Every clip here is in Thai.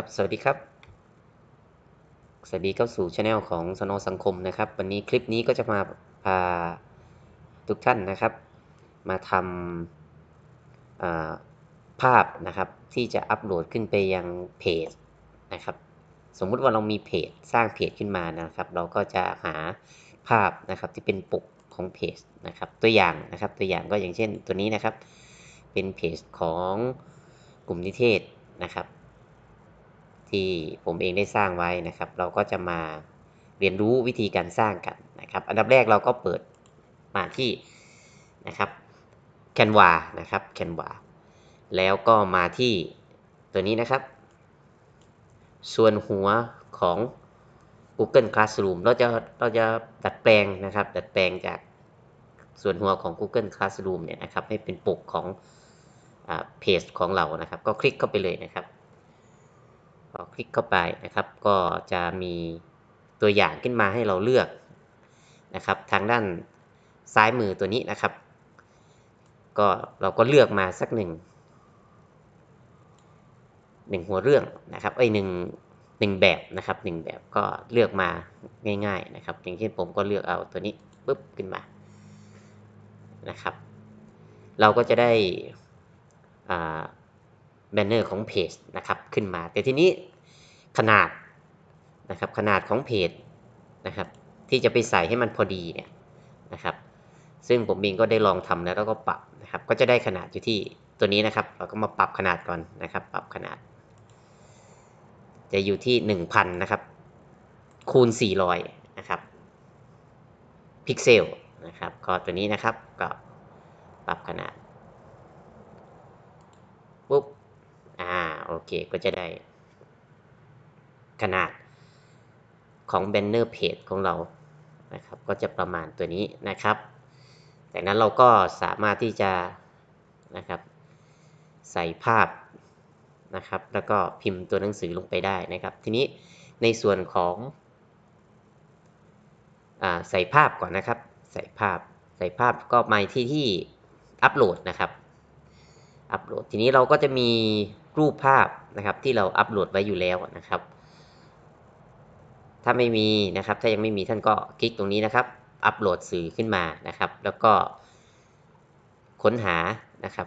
ครับ สวัสดีครับ สวัสดีเข้าสู่ช anel ของสนอสังคมนะครับ วันนี้คลิปนี้ก็จะมาพาทุกท่านนะครับ มาทำาภาพนะครับที่จะอัปโหลดขึ้นไปยังเพจนะครับ สมมุติว่าเรามีเพจสร้างเพจขึ้นมานะครับ เราก็จะหาภาพนะครับที่เป็นปกของเพจนะครับ ตัวอย่างนะครับตัวอย่างก็อย่างเช่นตัวนี้นะครับ เป็นเพจของกลุ่มนิเทศนะครับ ที่ผมเองได้สร้างไว้นะครับ เราก็จะมาเรียนรู้วิธีการสร้างกันนะครับ อันดับแรกเราก็เปิดมาที่นะครับ Canva นะครับ Canva แล้วก็มาที่ตัวนี้นะครับ ส่วนหัวของ Google Classroom เราจะเราจะดัดแปลงนะครับ ดัดแปลงจากส่วนหัวของ Google Classroom เนี่ยนะครับ ให้เป็นปกของเพจของเรานะครับ ก็คลิกเข้าไปเลยนะครับ พอคลิกเข้าไปนะครับ ก็จะมีตัวอย่างขึ้นมาให้เราเลือกนะครับ ทางด้านซ้ายมือตัวนี้นะครับ ก็เราก็เลือกมาสักหนึ่งหนึ่งหัวเรื่องนะครับไอ้หนึ่งหนึ่งแบบนะครับหนึ่งแบบก็เลือกมาง่ายๆนะครับ อย่างเช่นผมก็เลือกเอาตัวนี้ปุ๊บขึ้นมานะครับ เราก็จะได้อ่า แบนเนอร์ของเพจนะครับขึ้นมา แต่ทีนี้ขนาดนะครับขนาดของเพจนะครับที่จะไปใส่ให้มันพอดีเนี่ยนะครับ ซึ่งผมเองก็ได้ลองทำแล้วแล้วก็ปรับนะครับ ก็จะได้ขนาดอยู่ที่ตัวนี้นะครับ เราก็มาปรับขนาดก่อนนะครับ ปรับขนาด จะอยู่ที่ 1,000 นะครับ คูณ 400 นะครับพิกเซลนะครับก็ตัวนี้นะครับก็ปรับขนาดปุ๊บ โอเคก็จะได้ ขนาดของแบนเนอร์เพจของเรานะครับ ก็จะประมาณตัวนี้นะครับ จากนั้นเราก็สามารถที่จะนะครับ ใส่ภาพนะครับ แล้วก็พิมพ์ตัวหนังสือลงไปได้นะครับ ทีนี้ในส่วนของอใส่ภาพก่อนนะครับ ใส่ภาพ ใส่ภาพก็มาที่ที่อัปโหลดนะครับ อัปโหลด ทีนี้เราก็จะมีรูปภาพนะครับที่เราอัปโหลดไว้อยู่แล้วนะครับ ถ้าไม่มีนะครับ ถ้ายังไม่มีท่านก็คลิกตรงนี้นะครับ อัปโหลดสื่อขึ้นมานะครับ แล้วก็ค้นหานะครับ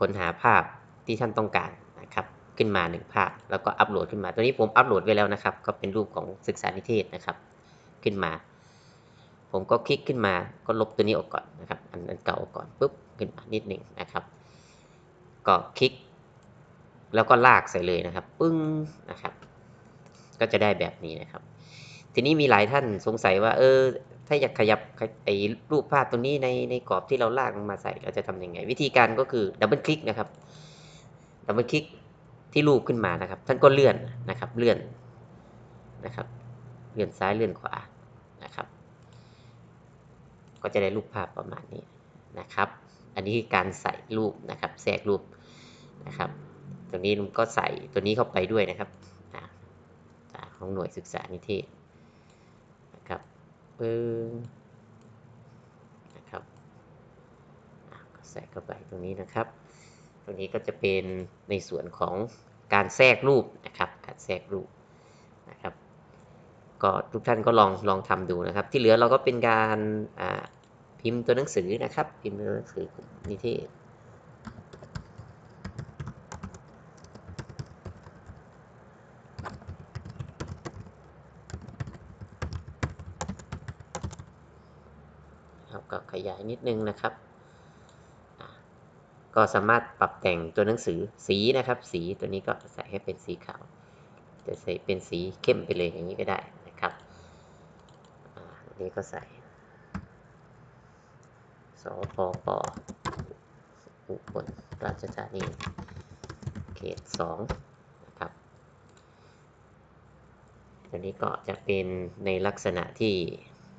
ค้นหาภาพที่ท่านต้องการนะครับขึ้นมาหนึ่งภาพ แล้วก็อัปโหลดขึ้นมา ตัวนี้ผมอัปโหลดไว้แล้วนะครับ ก็เป็นรูปของศึกษานิเทศนะครับ ขึ้นมา ผมก็คลิกขึ้นมา ก็ลบตัวนี้ออกก่อนนะครับ อันนั้นเก่าก่อนปุ๊บขึ้นมานิดหนึ่งนะครับ ก็คลิก แล้วก็ลากใส่เลยนะครับ ปึ้งนะครับ ก็จะได้แบบนี้นะครับ ทีนี้มีหลายท่านสงสัยว่า เออ ถ้าอยากขยับไอ้รูปภาพตรงนี้ในในกรอบที่เราลากมาใส่เราจะทำยังไง วิธีการก็คือดับเบิลคลิกนะครับดับเบิลคลิกที่รูปขึ้นมานะครับ ท่านก็เลื่อนนะครับ เลื่อนนะครับ เลื่อนซ้ายเลื่อนขวานะครับ ก็จะได้รูปภาพประมาณนี้นะครับ อันนี้คือการใส่รูปนะครับ แทรกรูป นะครับ ตรงนี้ลุงก็ใส่ตัวนี้เข้าไปด้วยนะครับของหน่วยศึกษานิเทศนะครับปึ้งนะครับใส่เข้าไปตรงนี้นะครับ ตรงนี้ก็จะเป็นในส่วนของการแทรกรูปนะครับ การแทรกรูปนะครับ ก็ทุกท่านก็ลองลองทำดูนะครับ ที่เหลือเราก็เป็นการพิมพ์ตัวหนังสือนะครับ พิมพ์ตัวหนังสือนิเทศก็ข ยายนิดนึงนะครับ ก็สามารถปรับแต่งตัวหนังสือสีนะครับ สีตัวนี้ก็ใส่ให้เป็นสีขาว จะใส่เป็นสีเข้มไปเลยอย่างนี้ก็ได้นะครับนี้ก็ใส่สพปอุบลราชธานีเขตสองนะครับอันนี้ก็จะเป็นในลักษณะที่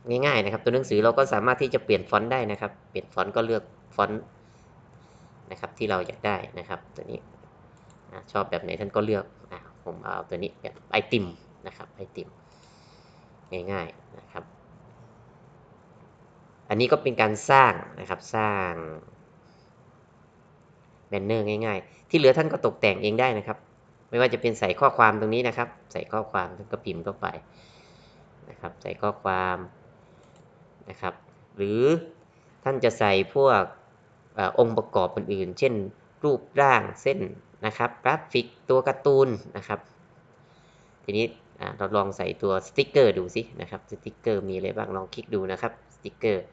ง่ายๆนะครับ ตัวหนังสือเราก็สามารถที่จะเปลี่ยนฟอนต์ได้นะครับ เปลี่ยนฟอนต์ก็เลือกฟอนต์นะครับที่เราอยากได้นะครับ ตัวนี้ชอบแบบไหนท่านก็เลือกอผมเอาตัวนี้แบบไอติมนะครับไอติมง่ายๆนะครับ อันนี้ก็เป็นการสร้างนะครับสร้างแบนเนอร์ง่ายๆ ที่เหลือท่านก็ตกแต่งเองได้นะครับ ไม่ว่าจะเป็นใส่ข้อความตรงนี้นะครับ ใส่ข้อความท่านก็พิมพ์เข้าไปนะครับ ใส่ข้อความ นะครับ หรือท่านจะใส่พวกอองค์ประกอบอื่นๆ เช่น รูปร่างเส้นนะครับกราฟิกตัวการ์ตูนนะครับ ทีนี้เราลองใส่ตัวสติกเกอร์ดูสินะครับสติกเกอร์มีอะไรบ้างลองคลิกดูนะครับสติกเกอร์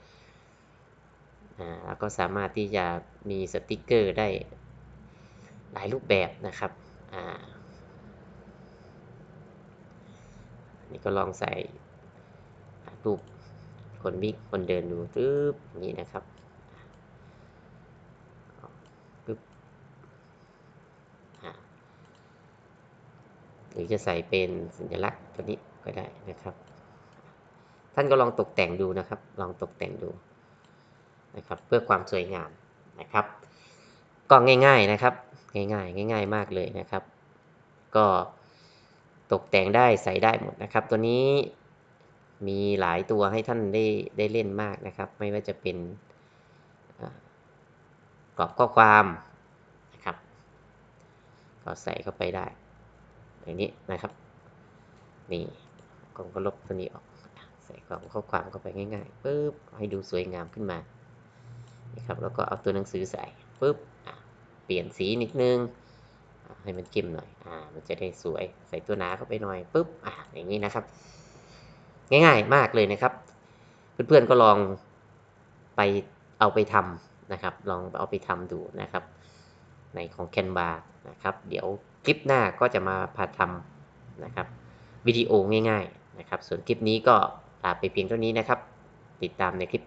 อ่าแล้วก็สามารถที่จะมีสติกเกอร์ได้หลายรูปแบบนะครับอ่านี่ก็ลองใส่รูป คนวิ่งคนเดินดูปึ๊บนี้นะครับปึ๊บหรือจะใส่เป็นสัญลักษณ์ตัวนี้ก็ได้นะครับ ท่านก็ลองตกแต่งดูนะครับ ลองตกแต่งดูนะครับ เพื่อความสวยงามนะครับ ก็ง่าย ๆนะครับ ง่ายๆ ง่าย ๆ มากเลยนะครับ ก็ตกแต่งได้ใส่ได้หมดนะครับ ตัวนี้ มีหลายตัวให้ท่านได้ได้เล่นมากนะครับ ไม่ว่าจะเป็นอ่ากรอบข้อความนะครับก็ใส่เข้าไปได้อย่างนี้นะครับนี่กล่องก็ลบตัวนี้ออกใส่กล่องข้อความเข้าไปง่ายๆปุ๊บให้ดูสวยงามขึ้นมานะครับแล้วก็เอาตัวหนังสือใส่ปุ๊บเปลี่ยนสีนิดนึงให้มันเข้มหน่อยอ่ามันจะได้สวยใส่ตัวหนาเข้าไปหน่อยปุ๊บอะอย่างนี้นะครับ ง่ายๆมากเลยนะครับ เพื่อนๆก็ลองไปเอาไปทำนะครับ ลองเอาไปทำดูนะครับ ในของ Canva นะครับ เดี๋ยวคลิปหน้าก็จะมาพาทำนะครับวิดีโอง่ายๆนะครับ ส่วนคลิปนี้ก็ลาไปเพียงเท่านี้นะครับ ติดตามในคลิป